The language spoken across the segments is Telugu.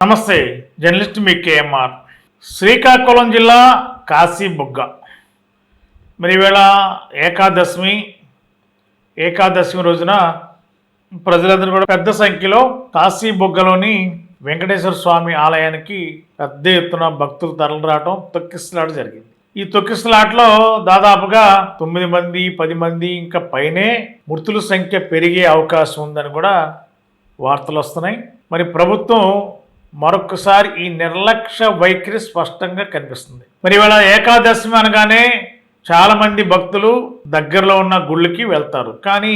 నమస్తే జర్నలిస్ట్ మీ కేఎంఆర్. శ్రీకాకుళం జిల్లా కాశీబుగ్గ. మరి ఈవేళ ఏకాదశమి ఏకాదశమి రోజున ప్రజలందరూ కూడా పెద్ద సంఖ్యలో కాశీబుగ్గలోని వెంకటేశ్వర స్వామి ఆలయానికి పెద్ద ఎత్తున భక్తులు తరలి రావడం తొక్కిసలాట జరిగింది. ఈ తొక్కిసలాటలో దాదాపుగా తొమ్మిది మంది పది మంది ఇంకా పైనే మృతుల సంఖ్య పెరిగే అవకాశం ఉందని కూడా వార్తలు వస్తున్నాయి. మరి ప్రభుత్వం మరొకసారి ఈ నిర్లక్ష్య వైఖరి స్పష్టంగా కనిపిస్తుంది. మరి ఇవాళ ఏకాదశమి అనగానే చాలామంది భక్తులు దగ్గరలో ఉన్న గుళ్ళకి వెళ్తారు. కానీ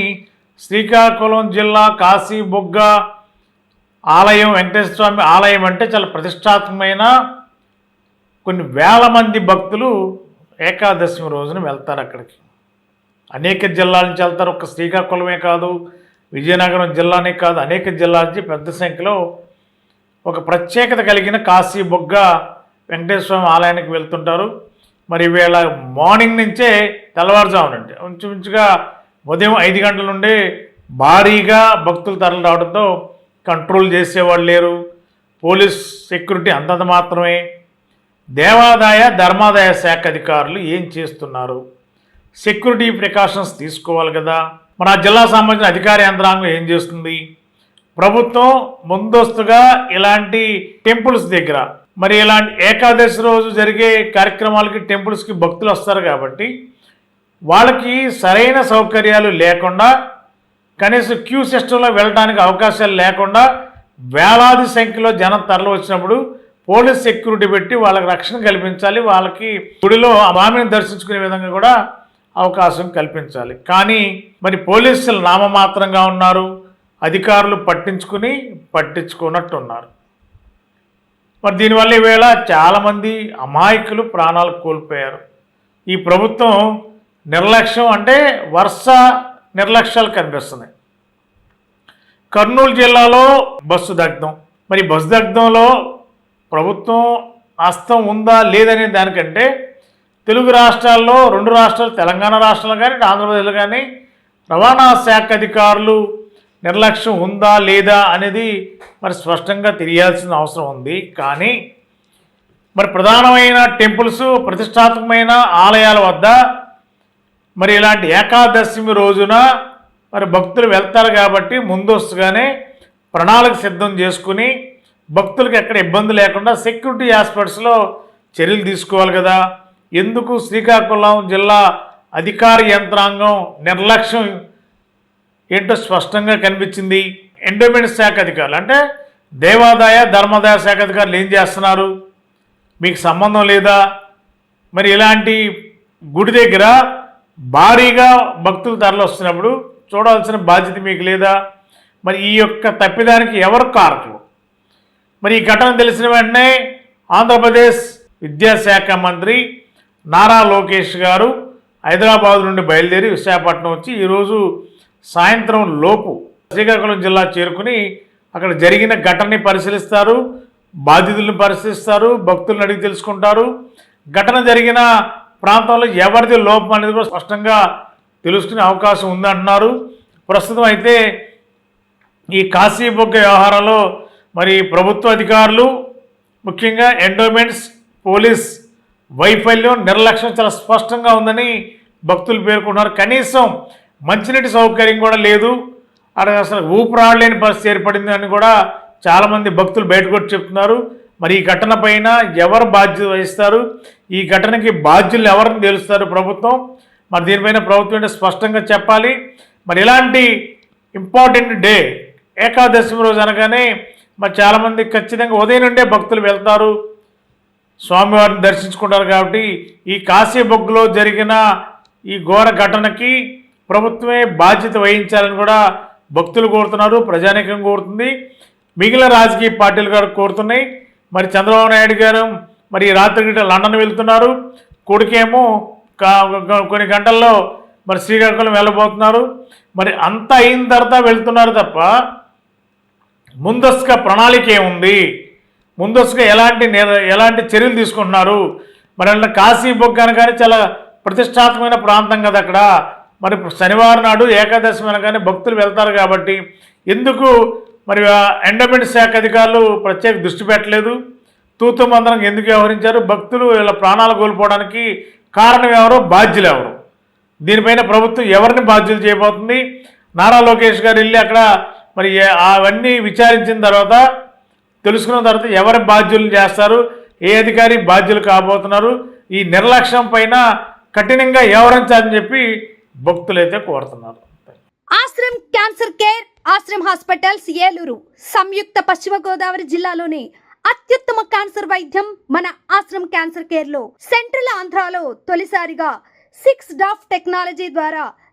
శ్రీకాకుళం జిల్లా కాశీబుగ్గ ఆలయం వెంకటేశ్వర స్వామి ఆలయం అంటే చాలా ప్రతిష్టాత్మకమైన కొన్ని వేల మంది భక్తులు ఏకాదశమి రోజున వెళ్తారు అక్కడికి. అనేక జిల్లాల నుంచి వెళ్తారు. ఒక శ్రీకాకుళమే కాదు విజయనగరం జిల్లానే కాదు అనేక జిల్లాల నుంచి పెద్ద సంఖ్యలో ఒక ప్రత్యేకత కలిగిన కాశీ బొగ్గ వెంకటేశ్వర స్వామి ఆలయానికి వెళ్తుంటారు. మరి వీళ్ళ మార్నింగ్ నుంచే తెల్లవారుజామునండి ఉంచుమించుగా ఉదయం ఐదు గంటల నుండి భారీగా భక్తులు తరలి రావడంతో కంట్రోల్ చేసేవాళ్ళు లేరు. పోలీస్ సెక్యూరిటీ అంతంత మాత్రమే. దేవాదాయ ధర్మాదాయ శాఖ అధికారులు ఏం చేస్తున్నారు? సెక్యూరిటీ ప్రికాషన్స్ తీసుకోవాలి కదా. మన జిల్లా సంబంధించిన అధికార యంత్రాంగం ఏం చేస్తుంది? ప్రభుత్వం ముందస్తుగా ఇలాంటి టెంపుల్స్ దగ్గర మరి ఇలాంటి ఏకాదశి రోజు జరిగే కార్యక్రమాలకి టెంపుల్స్కి భక్తులు వస్తారు కాబట్టి వాళ్ళకి సరైన సౌకర్యాలు లేకుండా కనీసం క్యూ సిస్టంలో వెళ్ళడానికి అవకాశాలు లేకుండా వేలాది సంఖ్యలో జనం తరలి వచ్చినప్పుడు పోలీస్ సెక్యూరిటీ పెట్టి వాళ్ళకి రక్షణ కల్పించాలి వాళ్ళకి గుడిలో మామిని దర్శించుకునే విధంగా కూడా అవకాశం కల్పించాలి. కానీ మరి పోలీసులు నామమాత్రంగా ఉన్నారు. అధికారులు పట్టించుకుని పట్టించుకున్నట్టు ఉన్నారు మరి దీనివల్ల ఈవేళ చాలామంది అమాయకులు ప్రాణాలు కోల్పోయారు. ఈ ప్రభుత్వం నిర్లక్ష్యం అంటే వరుస నిర్లక్ష్యాలు కనిపిస్తున్నాయి. కర్నూలు జిల్లాలో బస్సు దగ్ధం. మరి బస్సు దగ్ధంలో ప్రభుత్వం హస్తం ఉందా లేదనే దానికంటే తెలుగు రాష్ట్రాల్లో రెండు రాష్ట్రాలు తెలంగాణ రాష్ట్రాలు కానీ ఆంధ్రప్రదేశ్లో కానీ రవాణా శాఖ అధికారులు నిర్లక్ష్యం ఉందా లేదా అనేది మరి స్పష్టంగా తెలియాల్సిన అవసరం ఉంది. కానీ మరి ప్రధానమైన టెంపుల్స్ ప్రతిష్టాత్మకమైన ఆలయాల వద్ద మరి ఇలాంటి ఏకాదశమి రోజున మరి భక్తులు వెళ్తారు కాబట్టి ముందస్తుగానే ప్రణాళిక సిద్ధం చేసుకుని భక్తులకు ఎక్కడ ఇబ్బంది లేకుండా సెక్యూరిటీ ఆస్పెక్ట్స్లో చర్యలు తీసుకోవాలి కదా. ఎందుకు? శ్రీకాకుళం జిల్లా అధికార యంత్రాంగం నిర్లక్ష్యం ఏంటో స్పష్టంగా కనిపించింది. ఎండోమెంట్ శాఖ అధికారులు. అంటే దేవాదాయ ధర్మాదాయ శాఖ అధికారులు ఏం చేస్తున్నారు? మీకు సంబంధం లేదా? మరి ఇలాంటి గుడి దగ్గర భారీగా భక్తులు తరలొస్తున్నప్పుడు చూడాల్సిన బాధ్యత మీకు లేదా? మరి ఈ యొక్క తప్పిదానికి ఎవరు కారకులు? మరి ఈ ఘటన తెలిసిన వెంటనే ఆంధ్రప్రదేశ్ విద్యాశాఖ మంత్రి నారా లోకేష్ గారు హైదరాబాద్ నుండి బయలుదేరి విశాఖపట్నం వచ్చి ఈరోజు సాయంత్రం లోపు శ్రీకాకుళం జిల్లా చేరుకుని అక్కడ జరిగిన ఘటనని పరిశీలిస్తారు బాధితులను పరిశీలిస్తారు భక్తులను అడిగి తెలుసుకుంటారు. ఘటన జరిగిన ప్రాంతంలో ఎవరిది లోపం అనేది కూడా స్పష్టంగా తెలుసుకునే అవకాశం ఉందంటున్నారు. ప్రస్తుతం అయితే ఈ కాశీ బొగ్గ వ్యవహారంలో మరి ప్రభుత్వ అధికారులు ముఖ్యంగా ఎండోమెంట్స్ పోలీస్ వైఫల్యం నిర్లక్ష్యం చాలా స్పష్టంగా ఉందని భక్తులు పేర్కొన్నారు. కనీసం మంచినీటి సౌకర్యం కూడా లేదు. అక్కడ అసలు ఊపిరాడలేని పరిస్థితి ఏర్పడింది అని కూడా చాలామంది భక్తులు బయటకు వచ్చి చెప్తున్నారు. మరి ఈ ఘటన పైన ఎవరు బాధ్యత వహిస్తారు? ఈ ఘటనకి బాధ్యులు ఎవరిని తెలుస్తారు ప్రభుత్వం? మరి దీనిపైన ప్రభుత్వం ఏంటో స్పష్టంగా చెప్పాలి. మరి ఇలాంటి ఇంపార్టెంట్ డే ఏకాదశి రోజు అనగానే మరి చాలామంది ఖచ్చితంగా ఉదయం నుండే భక్తులు వెళ్తారు. స్వామివారిని దర్శించుకుంటారు కాబట్టి ఈ కాశీబొగ్గులో జరిగిన ఈ ఘోర ఘటనకి ప్రభుత్వమే బాధ్యత వహించాలని కూడా భక్తులు కోరుతున్నారు ప్రజానీకం కోరుతుంది. మిగిలిన రాజకీయ పార్టీలు కూడా కోరుతున్నాయి. మరి చంద్రబాబు నాయుడు గారు మరి రాత్రి గిట్ట లండన్ వెళ్తున్నారు. కొడుకేమో కొన్ని గంటల్లో మరి శ్రీకాకుళం వెళ్ళబోతున్నారు. మరి అంత అయిన తర్వాత వెళ్తున్నారు తప్ప ముందస్తుగా ప్రణాళిక ఏముంది? ముందస్తుగా ఎలాంటి ఎలాంటి చర్యలు తీసుకుంటున్నారు? మరి అంటే కాశీ బొగ్గాను అనగానే చాలా ప్రతిష్టాత్మకమైన ప్రాంతం కదా అక్కడ. మరి శనివారం నాడు ఏకాదశి అనగానే భక్తులు వెళ్తారు కాబట్టి ఎందుకు మరి ఎండమెంట్ శాఖ అధికారులు ప్రత్యేక దృష్టి పెట్టలేదు? తూతు మందరం ఎందుకు వ్యవహరించారు? భక్తులు వీళ్ళ ప్రాణాలు కోల్పోవడానికి కారణం ఎవరు? బాధ్యులు ఎవరు? దీనిపైన ప్రభుత్వం ఎవరిని బాధ్యులు చేయబోతుంది? నారా లోకేష్ గారు వెళ్ళి అక్కడ మరి అవన్నీ విచారించిన తర్వాత తెలుసుకున్న తర్వాత ఎవరి బాధ్యులు చేస్తారు? ఏ అధికారి బాధ్యులు కాబోతున్నారు? ఈ నిర్లక్ష్యం పైన కఠినంగా వ్యవహరించాలని చెప్పి భక్తులైతే కోరుతున్నారు. Ashram cancer care Ashram hospitals Eluru సంయుక్త పశ్చిమ గోదావరి జిల్లాలోని అత్యుత్తమ క్యాన్సర్ వైద్యం మన ఆశ్రమ్ క్యాన్సర్ కేర్లో సెంట్రల్ ఆంధ్రాలో తొలిసారిగా సిక్స్ డాఫ్ టెక్నాలజీ ద్వారా